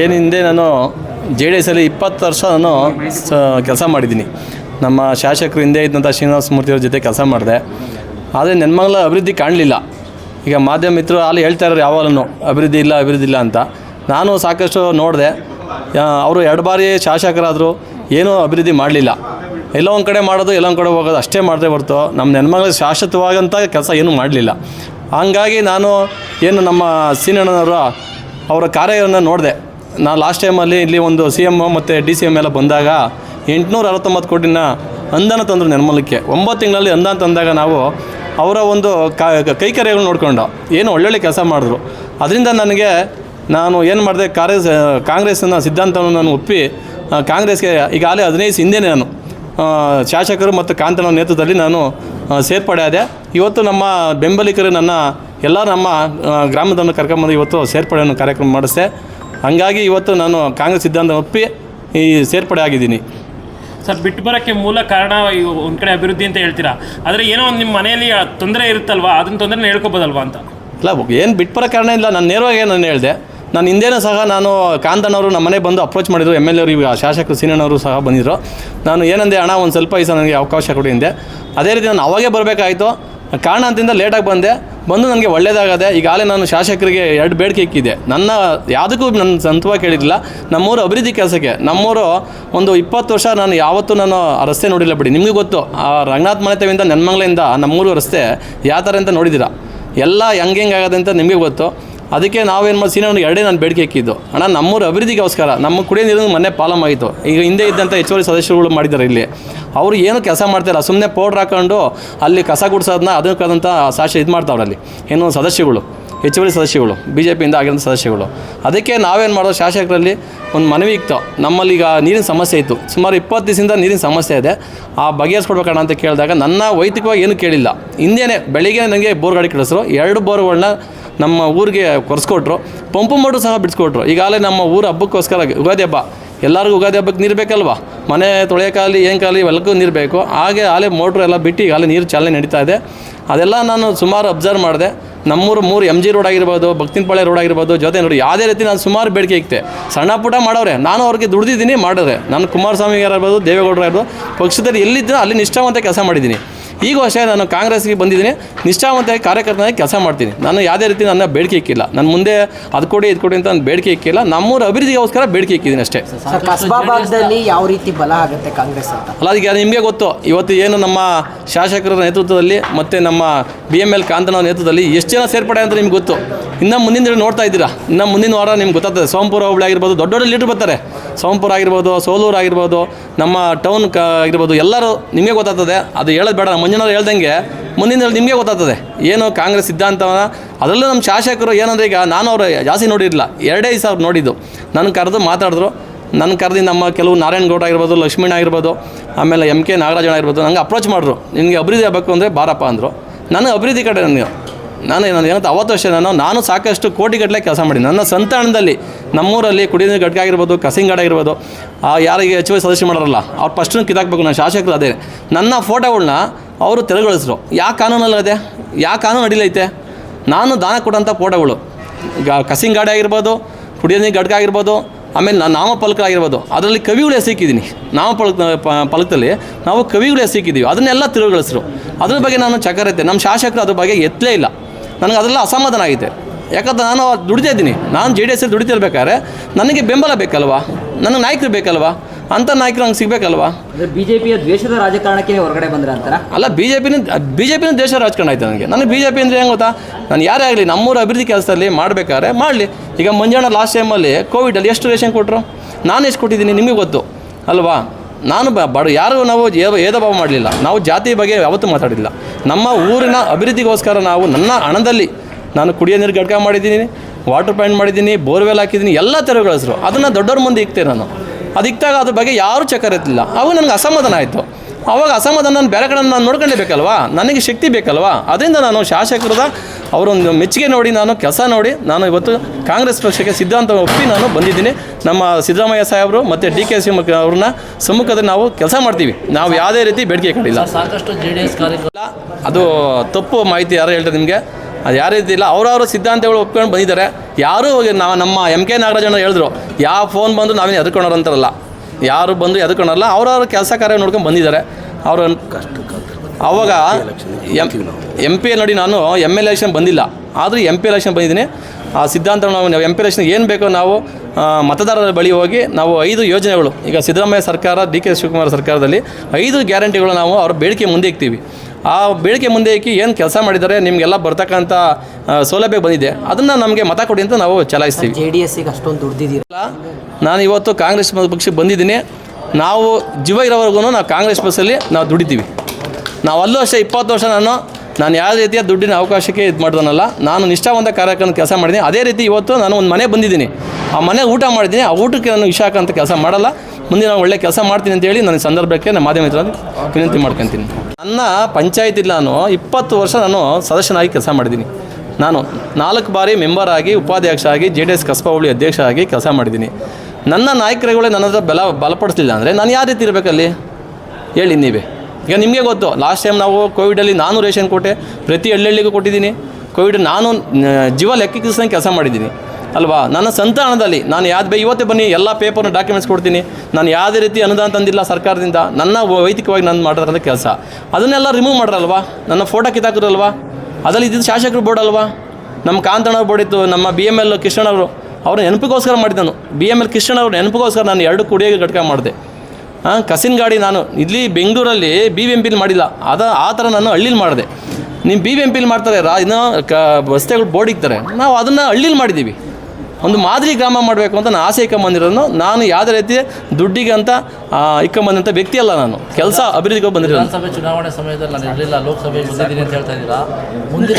ಏನು ಹಿಂದೆ ನಾನು ಜೆ ಡಿ ಎಸ್ಸಲ್ಲಿ ಇಪ್ಪತ್ತು ವರ್ಷ ನಾನು ಕೆಲಸ ಮಾಡಿದ್ದೀನಿ. ನಮ್ಮ ಶಾಸಕರು ಹಿಂದೆ ಇದ್ದಂಥ ಶ್ರೀನಿವಾಸ ಮೂರ್ತಿಯವ್ರ ಜೊತೆ ಕೆಲಸ ಮಾಡಿದೆ. ಆದರೆ ನೆನ್ಮಂಗಲ ಅಭಿವೃದ್ಧಿ ಕಾಣಲಿಲ್ಲ. ಈಗ ಮಾಧ್ಯಮ ಮಿತ್ರರು ಅಲ್ಲಿ ಹೇಳ್ತಾ ಇರೋರು ಯಾವಾಗಲೂ ಅಭಿವೃದ್ಧಿ ಇಲ್ಲ ಅಭಿವೃದ್ಧಿ ಇಲ್ಲ ಅಂತ. ನಾನು ಸಾಕಷ್ಟು ನೋಡಿದೆ. ಅವರು ಎರಡು ಬಾರಿ ಶಾಸಕರಾದರು, ಏನೂ ಅಭಿವೃದ್ಧಿ ಮಾಡಲಿಲ್ಲ. ಎಲ್ಲೋ ಒಂದು ಕಡೆ ಮಾಡೋದು ಎಲ್ಲೊಂದು ಕಡೆ ಹೋಗೋದು ಅಷ್ಟೇ ಮಾಡಿದ್ರೆ ಹೊರತು ನಮ್ಮ ನೆನ್ಮಂಗಲ ಶಾಶ್ವತವಾಗಂಥ ಕೆಲಸ ಏನೂ ಮಾಡಲಿಲ್ಲ. ಹಂಗಾಗಿ ನಾನು ಏನು ನಮ್ಮ ಸೀನಣ್ಣನವರ ಅವರ ಕಾರ್ಯವನ್ನು ನೋಡಿದೆ. ನಾನು ಲಾಸ್ಟ್ ಟೈಮಲ್ಲಿ ಇಲ್ಲಿ ಒಂದು ಸಿ ಎಂ ಮತ್ತು ಡಿ ಸಿ ಎಂ ಎಲ್ಲ ಬಂದಾಗ ಎಂಟುನೂರ ಅರವತ್ತೊಂಬತ್ತು ಕೋಟಿನ ಅಂದನ ತಂದರು ನಿರ್ಮಲಕ್ಕೆ ಒಂಬತ್ತು ತಿಂಗಳಲ್ಲಿ ಅಂದಾನ ತಂದಾಗ ನಾವು ಅವರ ಒಂದು ಕೈಕರ್ಯಗಳು ನೋಡಿಕೊಂಡು ಏನು ಒಳ್ಳೊಳ್ಳೆ ಕೆಲಸ ಮಾಡಿದ್ರು. ಅದರಿಂದ ನನಗೆ ನಾನು ಏನು ಮಾಡಿದೆ ಕಾರ್ಯ ಕಾಂಗ್ರೆಸ್ನ ಸಿದ್ಧಾಂತವನ್ನು ನಾನು ಒಪ್ಪಿ ಕಾಂಗ್ರೆಸ್ಗೆ ಈಗಾಗಲೇ ಹದಿನೈದು ಹಿಂದೆ ನಾನು. ಶಾಸಕರು ಮತ್ತು ಕಾಂತನ ನೇತೃತ್ವದಲ್ಲಿ ನಾನು ಸೇರ್ಪಡೆ ಆದೆ. ಇವತ್ತು ನಮ್ಮ ಬೆಂಬಲಿಗರು ನನ್ನ ಎಲ್ಲ ನಮ್ಮ ಗ್ರಾಮದವನ್ನು ಕರ್ಕೊಂಬಂದು ಇವತ್ತು ಸೇರ್ಪಡೆಯನ್ನು ಕಾರ್ಯಕ್ರಮ ಮಾಡಿಸ್ದೆ. ಹಂಗಾಗಿ ಇವತ್ತು ನಾನು ಕಾಂಗ್ರೆಸ್ ಸಿದ್ಧಾಂತ ಒಪ್ಪಿ ಈ ಸೇರ್ಪಡೆ ಆಗಿದ್ದೀನಿ. ಸರ್ ಬಿಟ್ಟು ಬರೋಕ್ಕೆ ಮೂಲ ಕಾರಣ ಒಂದು ಕಡೆ ಅಭಿವೃದ್ಧಿ ಅಂತ ಹೇಳ್ತೀರಾ? ಆದರೆ ಏನೋ ಒಂದು ನಿಮ್ಮ ಮನೆಯಲ್ಲಿ ತೊಂದರೆ ಇರುತ್ತಲ್ವಾ? ಅದನ್ನ ತೊಂದರೆ ಹೇಳ್ಕೊಬೋದಲ್ವಾ ಅಂತ? ಇಲ್ಲ ಏನು ಬಿಟ್ಟು ಬರೋ ಕಾರಣ ಇಲ್ಲ. ನಾನು ನೇರವಾಗಿ ನಾನು ಹೇಳಿದೆ. ನಾನು ಹಿಂದೇನು ಸಹ ನಾನು ಕಾಂತನವರು ನಮ್ಮ ಮನೆಗೆ ಬಂದು ಅಪ್ರೋಚ್ ಮಾಡಿದ್ರು. ಎಂ ಎಲ್ ಈಗ ಶಾಸಕರು ಸೀನಣ್ಣವರು ಸಹ ಬಂದಿದ್ದರು ನಾನು ಏನಂದೆ ಹಣ ಒಂದು ಸ್ವಲ್ಪ ಈಸ ನನಗೆ ಅವಕಾಶ ಕೊಡಿ ಹಿಂದೆ ಅದೇ ರೀತಿ ನಾನು ಅವಾಗೇ ಬರಬೇಕಾಯಿತು. ಕಾರಣ ಅಂತಿಂದ ಲೇಟಾಗಿ ಬಂದೆ. ಬಂದು ನನಗೆ ಒಳ್ಳೇದಾಗದೆ ಈಗಾಗಲೇ ನಾನು ಶಾಸಕರಿಗೆ ಎರಡು ಬೇಡಿಕೆ ಇಕ್ಕಿದೆ. ನನ್ನ ಯಾವುದಕ್ಕೂ ನನ್ನ ಸಂತವಾಗಿ ಕೇಳಿದಿಲ್ಲ ನಮ್ಮೂರು ಅಭಿವೃದ್ಧಿ ಕೆಲಸಕ್ಕೆ. ನಮ್ಮೂರು ಒಂದು ಇಪ್ಪತ್ತು ವರ್ಷ ನಾನು ಯಾವತ್ತೂ ನಾನು ರಸ್ತೆ ನೋಡಿಲ್ಲ ಬಿಡಿ. ನಿಮಗೂ ಗೊತ್ತು, ಆ ರಂಗನಾಥ್ ಮನೆತವಿಂದ ನೆನ್ಮಂಗ್ಲಿಂದ ನಮ್ಮೂರು ರಸ್ತೆ ಯಾವ ಥರ ಅಂತ ನೋಡಿದ್ದೀರಾ? ಎಲ್ಲ ಹೆಂಗೆ ಹೆಂಗೆ ಆಗೋದಂತ ಅಂತ ನಿಮಗೆ ಗೊತ್ತು. ಅದಕ್ಕೆ ನಾವೇನು ಮಾಡಿ ಸೀನಿಯರ್ನಿಗೆ ಎರಡೇ ನಾನು ಬೇಡಿಕೆ ಇಕ್ಕಿದ್ದು. ಅಣ್ಣ, ನಮ್ಮೂರ ಅಭಿವೃದ್ಧಿಗೋಸ್ಕರ ನಮ್ಮ ಕುಡಿಯೋ ನೀರು ಮೊನ್ನೆ ಪಾಲಮ್ ಆಯಿತು ಈಗ ಹಿಂದೆ ಇದ್ದಂಥ ಹೆಚ್ಚುವರಿ ಸದಸ್ಯರುಗಳು ಮಾಡಿದ್ದಾರೆ ಇಲ್ಲಿ. ಅವರು ಏನು ಕೆಲಸ ಮಾಡ್ತಾಯಿಲ್ಲ ಸುಮ್ಮನೆ ಪೌಡ್ರ್ ಹಾಕೊಂಡು ಅಲ್ಲಿ ಕಸ ಗುಡಿಸೋದನ್ನ ಅದಕ್ಕಾದಂಥ ಸಾಕ್ಷಿ ಇದು ಮಾಡ್ತಾವ್ರೆ ಅಲ್ಲಿ ಏನು ಸದಸ್ಯಗಳು, ಹೆಚ್ಚುವರಿ ಸದಸ್ಯಗಳು ಬಿ ಜೆ ಪಿಯಿಂದ ಆಗಿರೋ ಸದಸ್ಯಗಳು. ಅದಕ್ಕೆ ನಾವೇನು ಮಾಡೋದು? ಶಾಸಕರಲ್ಲಿ ಒಂದು ಮನವಿ ಇತ್ತು. ನಮ್ಮಲ್ಲಿ ಈಗ ನೀರಿನ ಸಮಸ್ಯೆ ಇತ್ತು. ಸುಮಾರು ಇಪ್ಪತ್ತು ದಿವಸದಿಂದ ನೀರಿನ ಸಮಸ್ಯೆ ಇದೆ. ಆ ಬಗೆಹರಿಸ್ಕೊಡ್ಬೇಕಣ್ಣ ಅಂತ ಕೇಳಿದಾಗ ನನ್ನ ವೈಯಕ್ತಿಕವಾಗಿ ಏನು ಕೇಳಿಲ್ಲ. ಹಿಂದೇನೆ ಬೆಳಿಗ್ಗೆ ನನಗೆ ಬೋರ್ ಗಾಡಿ ಕಳಿಸ್ರು. ಎರಡು ಬೋರ್ಗಳನ್ನ ನಮ್ಮ ಊರಿಗೆ ಕೊರೆಸ್ಕೊಟ್ರು, ಪಂಪು ಮೋಟ್ರು ಸಹ ಬಿಡಿಸ್ಕೊಟ್ರು. ಈಗಾಗಲೇ ನಮ್ಮ ಊರು ಹಬ್ಬಕ್ಕೋಸ್ಕರ ಯುಗಾದಿ ಹಬ್ಬ. ಎಲ್ಲರಿಗೂ ಯುಗಾದಿ ಹಬ್ಬಕ್ಕೆ ನೀರು ಬೇಕಲ್ವಾ? ಮನೆ ತೊಳೆಯೋಕ್ಕಾಗಲಿ ಏನು ಕಾಲಿ ಇವೆಲ್ಲಕ್ಕೂ ನೀರು ಬೇಕು. ಹಾಗೆ ಆಲೆ ಮೋಟ್ರು ಎಲ್ಲ ಬಿಟ್ಟು ಈಗಾಗಲೇ ನೀರು ಚಾಲನೆ ನಡೀತಾ ಇದೆ. ಅದೆಲ್ಲ ನಾನು ಸುಮಾರು ಅಬ್ಸರ್ವ್ ಮಾಡಿದೆ. ನಮ್ಮೂರು ಮೂರು ಎಂ ಜಿ ರೋಡ್ ಆಗಿರ್ಬೋದು ಭಕ್ತಿನಪಾಳೆ ರೋಡ್ ಆಗಿರ್ಬೋದು, ಜೊತೆ ನೋಡಿ, ಯಾವುದೇ ರೀತಿ ನಾನು ಸುಮಾರು ಬೇಡಿಕೆ ಇಕ್ತೆ. ಸಣ್ಣ ಪುಟ ಮಾಡೋರೆ, ನಾನು ಅವ್ರಿಗೆ ದುಡ್ದಿದ್ದೀನಿ, ಮಾಡಿದ್ರೆ. ನಾನು ಕುಮಾರಸ್ವಾಮಿ ಇರ್ಬೋದು ದೇವೇಗೌಡರು ಪಕ್ಷದಲ್ಲಿ ಎಲ್ಲಿದ್ದರೂ ಅಲ್ಲಿ ನಿಷ್ಠಾವಂತ ಕೆಲಸ ಮಾಡಿದ್ದೀನಿ. ಈಗ ವರ್ಷ ನಾನು ಕಾಂಗ್ರೆಸ್ಗೆ ಬಂದಿದ್ದೀನಿ ನಿಷ್ಠಾವಂತವಾಗಿ ಕಾರ್ಯಕರ್ತನಾಗಿ ಕೆಲಸ ಮಾಡ್ತೀನಿ. ನಾನು ಯಾವುದೇ ರೀತಿ ನನ್ನ ಬೇಡಿಕೆ ಇಕ್ಕಿಲ್ಲ. ನನ್ನ ಮುಂದೆ ಅದು ಕೊಡಿ ಇದು ಕೊಡಿ ಅಂತ ನಾನು ಬೇಡಿಕೆ ಇಕ್ಕಿಲ್ಲ. ನಮ್ಮೂರ ಅಭಿವೃದ್ಧಿಗೋಸ್ಕರ ಬೇಡಿಕೆ ಇಕ್ಕಿದ್ದೀನಿ ಅಷ್ಟೇ. ಭಾಗದಲ್ಲಿ ಯಾವ ರೀತಿ ಬಲ ಆಗುತ್ತೆ ಕಾಂಗ್ರೆಸ್ ಅಂತ? ಅಲ್ಲ ಅದಕ್ಕೆ ನಿಮಗೆ ಗೊತ್ತು. ಇವತ್ತು ಏನು ನಮ್ಮ ಶಾಸಕರ ನೇತೃತ್ವದಲ್ಲಿ ಮತ್ತು ನಮ್ಮ ಬಿ ಎಂ ಎಲ್ ಕಾಂತನ ನೇತೃತ್ವದಲ್ಲಿ ಎಷ್ಟು ಜನ ಸೇರ್ಪಡೆ ಅಂತ ನಿಮ್ಗೆ ಗೊತ್ತು. ಇನ್ನು ಮುಂದಿನ ದಿನ ನೋಡ್ತಾ ಇದ್ದೀರಾ. ಇನ್ನು ಮುಂದಿನ ವಾರ ನಿಮ್ಗೆ ಗೊತ್ತಾಗ್ತದೆ. ಸೋಮಪುರ ಹೋಬಳಿ ಆಗಿರ್ಬೋದು ದೊಡ್ಡ ದೊಡ್ಡ ಲೀಡ್ರ್ ಬರ್ತಾರೆ. ಸೋಮಪುರ ಆಗಿರ್ಬೋದು ಸೋಲೂರು ಆಗಿರ್ಬೋದು ನಮ್ಮ ಟೌನ್ ಕ ಆಗಿರ್ಬೋದು ಎಲ್ಲರೂ ನಿಮಗೆ ಗೊತ್ತಾಗ್ತದೆ. ಅದು ಹೇಳೋದು ಬೇಡ ನಮ್ಮ ಮಂಜುನಾಥ್ ಹೇಳ್ದಂಗೆ ಮುಂದಿನ ನಿಮಗೆ ಗೊತ್ತಾಗ್ತದೆ. ಏನು ಕಾಂಗ್ರೆಸ್ ಸಿದ್ಧಾಂತವನ್ನ? ಅದರಲ್ಲೂ ನಮ್ಮ ಶಾಸಕರು ಏನಂದ್ರೆ ಈಗ ನಾನು ಅವರು ಜಾಸ್ತಿ ನೋಡಿರಲಿಲ್ಲ. ಎರಡೇ ದಿವಸ ಅವ್ರು ನೋಡಿದ್ದು. ನನ್ನ ಕರೆದು ಮಾತಾಡಿದ್ರು. ನನ್ನ ಕರೆದು ನಮ್ಮ ಕೆಲವು ನಾರಾಯಣಗೌಡ ಆಗಿರ್ಬೋದು ಲಕ್ಷ್ಮೀಣ ಆಗಿರ್ಬೋದು, ಆಮೇಲೆ ಎಂ ಕೆ ನಾಗರಾಜನ ಆಗಿರ್ಬೋದು, ನಂಗೆ ಅಪ್ರೋಚ್ ಮಾಡಿದ್ರು. ನಿನಗೆ ಅಭಿವೃದ್ಧಿ ಆಗಬೇಕು ಅಂದರೆ ಬಾರಪ್ಪ ಅಂದರು. ನನಗೆ ಅಭಿವೃದ್ಧಿ ಕಡೆ ನನಗೆ ನಾನು ನಾನು ಏನಂತ ಅವತ್ತು ಅಷ್ಟೇ ನಾನು ನಾನು ಸಾಕಷ್ಟು ಕೋಟಿಗಟ್ಟಲೆ ಕೆಲಸ ಮಾಡಿ ನನ್ನ ಸಂತಾನದಲ್ಲಿ ನಮ್ಮೂರಲ್ಲಿ ಕುಡಿಯೋ ಘಟಕ ಆಗಿರ್ಬೋದು ಕಸಿಂಗಾಡ್ ಆಗಿರ್ಬೋದು ಯಾರಿಗೆ ಹೆಚ್ಚುವರಿ ಸದಸ್ಯ ಮಾಡೋರಲ್ಲ ಅವ್ರು ಫಸ್ಟನ್ನು ಕಿತ್ತಾಕ್ಬೇಕು. ನಾನು ಶಾಸಕರು ಅದೇ. ನನ್ನ ಫೋಟೋಗಳ್ನ ಅವರು ತೆರವುಗೊಳಿಸಿದ್ರು ಯಾವ ಕಾನೂನಲ್ಲದೆ? ಯಾವ ಕಾನೂನು ಅಡಿಲೈತೆ ನಾನು ದಾನ ಕೊಡೋಂಥ ಫೋಟೋಗಳು ಕಸಿಂಗ್ ಗಾಡಿ ಆಗಿರ್ಬೋದು, ಕುಡಿಯೋ ನೀರು ಆಗಿರ್ಬೋದು, ಆಮೇಲೆ ನಾನು ನಾಮಫಲಕ ಆಗಿರ್ಬೋದು. ಅದರಲ್ಲಿ ಕವಿಗಳು ಎಸಿಕ್ಕಿದ್ದೀನಿ ನಾಮಫಲಕ ಫಲಕದಲ್ಲಿ ನಾವು ಕವಿಗಳು ಎಸಿಕ್ಕಿದ್ದೀವಿ ಅದನ್ನೆಲ್ಲ ತಿರುಗಳಿಸ್ರು ಅದ್ರ ಬಗ್ಗೆ ನಾನು ಚಕರೈತೆ ನಮ್ಮ ಶಾಸಕರು ಅದ್ರ ಬಗ್ಗೆ ಎತ್ತಲೇ ಇಲ್ಲ. ನನಗೆ ಅದೆಲ್ಲ ಅಸಮಾಧಾನ ಆಗಿದೆ. ಯಾಕಂದ್ರೆ ನಾನು ದುಡಿತಾ ಇದ್ದೀನಿ. ನಾನು ಜೆ ಡಿ ಎಸ್ ದುಡಿತಿರ್ಬೇಕಾದ್ರೆ ನನಗೆ ಬೆಂಬಲ ಬೇಕಲ್ವಾ? ನನಗೆ ನಾಯಕರು ಬೇಕಲ್ವಾ? ಅಂಥ ನಾಯಕರು ನಂಗೆ ಸಿಗಬೇಕಲ್ವಾ? ಬಿಜೆಪಿಯ ದ್ವೇಷದ ರಾಜಕಾರಣಕ್ಕೆ ಹೊರಗಡೆ ಬಂದ್ರೆ ಅಂತಾರ? ಅಲ್ಲ ಬಿಜೆಪಿನ ಜೆ ಪಿನ ಬಿ ಜೆ ಪಿನ ದೇಶ ರಾಜಕಾರಣ ಆಯ್ತು ನನಗೆ. ನನಗೆ ಬಿಜೆಪಿ ಅಂದರೆ ಹೆಂಗೆ ಗೊತ್ತಾ? ನಾನು ಯಾರೇ ಆಗಲಿ ನಮ್ಮೂರ ಅಭಿವೃದ್ಧಿ ಕೆಲಸದಲ್ಲಿ ಮಾಡಬೇಕಾದ್ರೆ ಮಾಡಲಿ. ಈಗ ಮಂಜಾಣ ಲಾಸ್ಟ್ ಟೈಮಲ್ಲಿ ಕೋವಿಡಲ್ಲಿ ಎಷ್ಟು ರೇಷನ್ ಕೊಟ್ಟರು ನಾನು ಎಷ್ಟು ಕೊಟ್ಟಿದ್ದೀನಿ ನಿಮಗೆ ಗೊತ್ತು ಅಲ್ವಾ? ನಾನು ಬಡ ಯಾರು ನಾವು ಭಾವ ಮಾಡಲಿಲ್ಲ. ನಾವು ಜಾತಿ ಬಗ್ಗೆ ಯಾವತ್ತೂ ಮಾತಾಡಿಲ್ಲ. ನಮ್ಮ ಊರಿನ ಅಭಿವೃದ್ಧಿಗೋಸ್ಕರ ನಾವು ನನ್ನ ಹಣದಲ್ಲಿ ನಾನು ಕುಡಿಯೋ ನೀರು ಗಡ್ಕ ಮಾಡಿದ್ದೀನಿ ವಾಟರ್ ಪ್ಯಾಂಟ್ ಮಾಡಿದ್ದೀನಿ ಬೋರ್ವೆಲ್ ಹಾಕಿದ್ದೀನಿ ಎಲ್ಲ ತೆರವುಗಳ ಹೆಸರು. ಅದನ್ನು ದೊಡ್ಡವ್ರ ಮುಂದೆ ಇಕ್ತೆ ನಾನು. ಅದು ಇಕ್ತಾಗ ಅದ್ರ ಬಗ್ಗೆ ಯಾರೂ ಚಕ್ಕರ್ ಇರ್ತಿಲ್ಲ ಅವಾಗ ನನಗೆ ಅಸಮಾಧಾನ ಆಯಿತು. ಅವಾಗ ಅಸಮಾಧಾನ ನಾನು ಬೇರೆ ಕಡೆ ನಾನು ನೋಡ್ಕೊಳ್ಳೇಬೇಕಲ್ವಾ ನನಗೆ ಶಕ್ತಿ ಬೇಕಲ್ವಾ? ಅದರಿಂದ ನಾನು ಶಾಸಕರದ ಅವರೊಂದು ಮೆಚ್ಚುಗೆ ನೋಡಿ ನಾನು ಕೆಲಸ ನೋಡಿ ನಾನು ಇವತ್ತು ಕಾಂಗ್ರೆಸ್ ಪಕ್ಷಕ್ಕೆ ಸಿದ್ಧಾಂತ ಒಪ್ಪಿ ನಾನು ಬಂದಿದ್ದೀನಿ. ನಮ್ಮ ಸಿದ್ದರಾಮಯ್ಯ ಸಾಹೇಬರು ಮತ್ತು ಡಿ ಕೆ ಸಿ ಅವ್ರನ್ನ ಸಮ್ಮುಖದಲ್ಲಿ ನಾವು ಕೆಲಸ ಮಾಡ್ತೀವಿ. ನಾವು ಯಾವುದೇ ರೀತಿ ಬೇಡಿಕೆ ಕಟ್ಟಿಲ್ಲ. ಸಾಕಷ್ಟು ಜೆ ಡಿ ಎಸ್ ಅದು ತಪ್ಪು ಮಾಹಿತಿ ಯಾರು ಹೇಳ್ತಾರೆ ನಿಮಗೆ. ಅದು ಯಾವ ರೀತಿ ಇಲ್ಲ ಅವರವರ ಸಿದ್ಧಾಂತಗಳು ಒಪ್ಕೊಂಡು ಬಂದಿದ್ದಾರೆ. ಯಾರೂ ಹೋಗಿ ನಾವು ನಮ್ಮ ಎಂ ಕೆ ನಾಗರಾಜಣ್ಣ ಹೇಳಿದ್ರು ಯಾವ ಫೋನ್ ಬಂದು ನಾವೇನು ಎದ್ಕೊಂಡವ್ರು ಅಂತಾರಲ್ಲ, ಯಾರು ಬಂದು ಎದ್ಕೊಂಡಲ್ಲ ಅವ್ರವ್ರ ಕೆಲಸ ಕಾರ್ಯ ನೋಡ್ಕೊಂಡು ಬಂದಿದ್ದಾರೆ. ಅವರು ಅವಾಗ ಎಂ ಎಂ ಪಿ ನೋಡಿ ನಾನು ಎಂ ಎಲ್ ಎಲೆಕ್ಷನ್ ಬಂದಿಲ್ಲ, ಆದರೂ ಎಂ ಪಿ ಎಲೆಕ್ಷನ್ ಬಂದಿದ್ದೀನಿ. ಆ ಸಿದ್ಧಾಂತ ನಾವು ಎಂ ಪಿ ಎಲೆಕ್ಷನ್ ಏನು ಬೇಕೋ ನಾವು ಮತದಾರರ ಬಳಿ ಹೋಗಿ ನಾವು ಐದು ಯೋಜನೆಗಳು, ಈಗ ಸಿದ್ದರಾಮಯ್ಯ ಸರ್ಕಾರ, ಡಿ ಕೆ ಶಿವಕುಮಾರ್ ಸರ್ಕಾರದಲ್ಲಿ ಐದು ಗ್ಯಾರಂಟಿಗಳು ನಾವು ಅವ್ರ ಬೇಡಿಕೆ ಮುಂದೆ ಇಕ್ತೀವಿ. ಆ ಬೇಡಿಕೆ ಮುಂದೆ ಇಕ್ಕಿ ಏನು ಕೆಲಸ ಮಾಡಿದ್ದಾರೆ ನಿಮಗೆಲ್ಲ ಬರ್ತಕ್ಕಂಥ ಸೌಲಭ್ಯ ಬಂದಿದೆ. ಅದನ್ನು ನಮಗೆ ಮತ ಕೊಡಿ ಅಂತ ನಾವು ಚಲಾಯಿಸ್ತೀವಿ. ಜೆ ಡಿ ಎಸ್ಸಿಗೆ ಅಷ್ಟೊಂದು ದುಡ್ದಿದ್ದೀರಲ್ಲ ನಾನು ಇವತ್ತು ಕಾಂಗ್ರೆಸ್ ಪಕ್ಷಕ್ಕೆ ಬಂದಿದ್ದೀನಿ. ನಾವು ಜೀವ ಇರೋವರೆಗೂ ನಾವು ಕಾಂಗ್ರೆಸ್ ಬಸ್ಸಲ್ಲಿ ನಾವು ದುಡಿತೀವಿ ನಾವು ಅಲ್ಲೂ ಅಷ್ಟೇ ಇಪ್ಪತ್ತು ವರ್ಷ ನಾನು ನಾನು ಯಾವ ರೀತಿಯ ದುಡ್ಡಿನ ಅವಕಾಶಕ್ಕೆ ಇದು ಮಾಡಿದನಲ್ಲ ನಾನು ನಿಷ್ಠಾವಂತ ಕಾರ್ಯಕ್ರಮ ಕೆಲಸ ಮಾಡಿದ್ದೀನಿ. ಅದೇ ರೀತಿ ಇವತ್ತು ನಾನು ಒಂದು ಮನೆ ಬಂದಿದ್ದೀನಿ. ಆ ಮನೆ ಊಟ ಮಾಡಿದ್ದೀನಿ. ಆ ಊಟಕ್ಕೆ ನಾನು ವಿಷ ಅಂತ ಕೆಲಸ ಮಾಡಲ್ಲ. ಮುಂದೆ ನಾನು ಒಳ್ಳೆ ಕೆಲಸ ಮಾಡ್ತೀನಿ ಅಂತ ಹೇಳಿ ನನ್ನ ಸಂದರ್ಭಕ್ಕೆ ನಾನು ಮಾಧ್ಯಮ ಮಿತ್ರರಲ್ಲಿ ವಿನಂತಿ ಮಾಡ್ಕೊತೀನಿ. ನನ್ನ ಪಂಚಾಯತಿಲಿ ನಾನು ಇಪ್ಪತ್ತು ವರ್ಷ ನಾನು ಸದಸ್ಯನಾಗಿ ಕೆಲಸ ಮಾಡಿದ್ದೀನಿ. ನಾನು ನಾಲ್ಕು ಬಾರಿ ಮೆಂಬರ್ ಆಗಿ ಉಪಾಧ್ಯಕ್ಷ ಆಗಿ ಜೆ ಡಿ ಎಸ್ ಕಸ್ಬಾ ಅಧ್ಯಕ್ಷ ಆಗಿ ಕೆಲಸ ಮಾಡಿದ್ದೀನಿ. ನನ್ನ ನಾಯಕರುಗಳೇ ನನ್ನ ಹತ್ರ ಬಲ ಬಲಪಡಿಸಲಿಲ್ಲ ಅಂದರೆ ನಾನು ಯಾವ ರೀತಿ ಇರಬೇಕಲ್ಲಿ ಹೇಳಿ ನೀವೇ. ಈಗ ನಿಮಗೆ ಗೊತ್ತು ಲಾಸ್ಟ್ ಟೈಮ್ ನಾವು ಕೋವಿಡಲ್ಲಿ ನಾನು ರೇಷನ್ ಕೊಟ್ಟೆ ಪ್ರತಿ ಹಳ್ಳಿಗೂ ಕೊಟ್ಟಿದ್ದೀನಿ. ಕೋವಿಡ್ ನಾನು ಜೀವ ಲೆಕ್ಕಕ್ಕಿಸ್ದಂಗೆ ಕೆಲಸ ಮಾಡಿದ್ದೀನಿ. ಅಲ್ವಾ? ನನ್ನ ಸಂತಾನದಲ್ಲಿ ನಾನು ಯಾವ್ದು ಇವತ್ತೇ ಬನ್ನಿ, ಎಲ್ಲ ಪೇಪರ್ನ ಡಾಕ್ಯುಮೆಂಟ್ಸ್ ಕೊಡ್ತೀನಿ. ನಾನು ಯಾವುದೇ ರೀತಿ ಅನುದಾನ ತಂದಿಲ್ಲ ಸರ್ಕಾರದಿಂದ, ನನ್ನ ವೈಯಕ್ತಿಕವಾಗಿ ನಾನು ಮಾಡಿರೋಂಥ ಕೆಲಸ. ಅದನ್ನೆಲ್ಲ ರಿಮೂವ್ ಮಾಡ್ರಲ್ವಾ? ನನ್ನ ಫೋಟೋ ಕಿತ್ತಾಕಿರಲ್ವಾ ಅದರಲ್ಲಿ ಇದ್ದಿದ್ದು ಶಾಸಕರು ಬೋರ್ಡ್ ಅಲ್ವಾ? ನಮ್ಮ ಕಾಂತಣ್ಣ ಬೋರ್ಡ್ ಇತ್ತು, ನಮ್ಮ ಬಿ ಎಂ ಎಲ್ ಕೃಷ್ಣನವರು ಅವ್ರ. ನೆನಪಿಗೋಸ್ಕರ ಮಾಡಿದ್ದೆ ನಾನು. ಬಿ ಎಂ ಎಲ್ ಕೃಷ್ಣನ್ ಅವ್ರ ನೆನಪಿಗೋಸ್ಕರ ನಾನು ಎರಡು ಕುಡಿಯೋಗಿ ಘಟಕ ಮಾಡಿದೆ. ಹಾಂ ಕಸಿನ್ ಗಾಡಿ ನಾನು. ಇಲ್ಲಿ ಬೆಂಗಳೂರಲ್ಲಿ ಬಿ ಬಿ ಎಂ ಪಿಲ್ ಮಾಡಿಲ್ಲ. ಅದ ಆ ಥರ ನಾನು ಹಳ್ಳೀಲಿ ಮಾಡಿದೆ. ನಿಮ್ಮ ಬಿ ಬಿ ಎಂ ಪಿಲಿ ಮಾಡ್ತಾರೆ, ರಾ ಇನ್ನೂ ಕ ರಸ್ತೆಗಳು ಬೋರ್ಡ್ ಇಕ್ತಾರೆ. ನಾವು ಅದನ್ನು ಹಳ್ಳೀಲಿ ಮಾಡಿದ್ದೀವಿ. ಒಂದು ಮಾದರಿ ಗ್ರಾಮ ಮಾಡಬೇಕು ಅಂತ ನಾನು ಆಸೆ ಇಕ್ಕೊಂಬಂದಿರೋನು ನಾನು ಯಾವುದೇ ರೀತಿ ದುಡ್ಡಿಗೆ ಅಂತ ಇಕ್ಕೊಂಬಂದಂಥ ವ್ಯಕ್ತಿ ಅಲ್ಲ ನಾನು. ಕೆಲಸ ಅಭಿವೃದ್ಧಿಗೆ ಬಂದಿರೋನು ವಿಧಾನಸಭೆ ಚುನಾವಣೆ ಸಮಯದಲ್ಲಿ ನಾನು ಇರಲಿಲ್ಲ ಲೋಕಸಭೆ ಮುಂದಿನ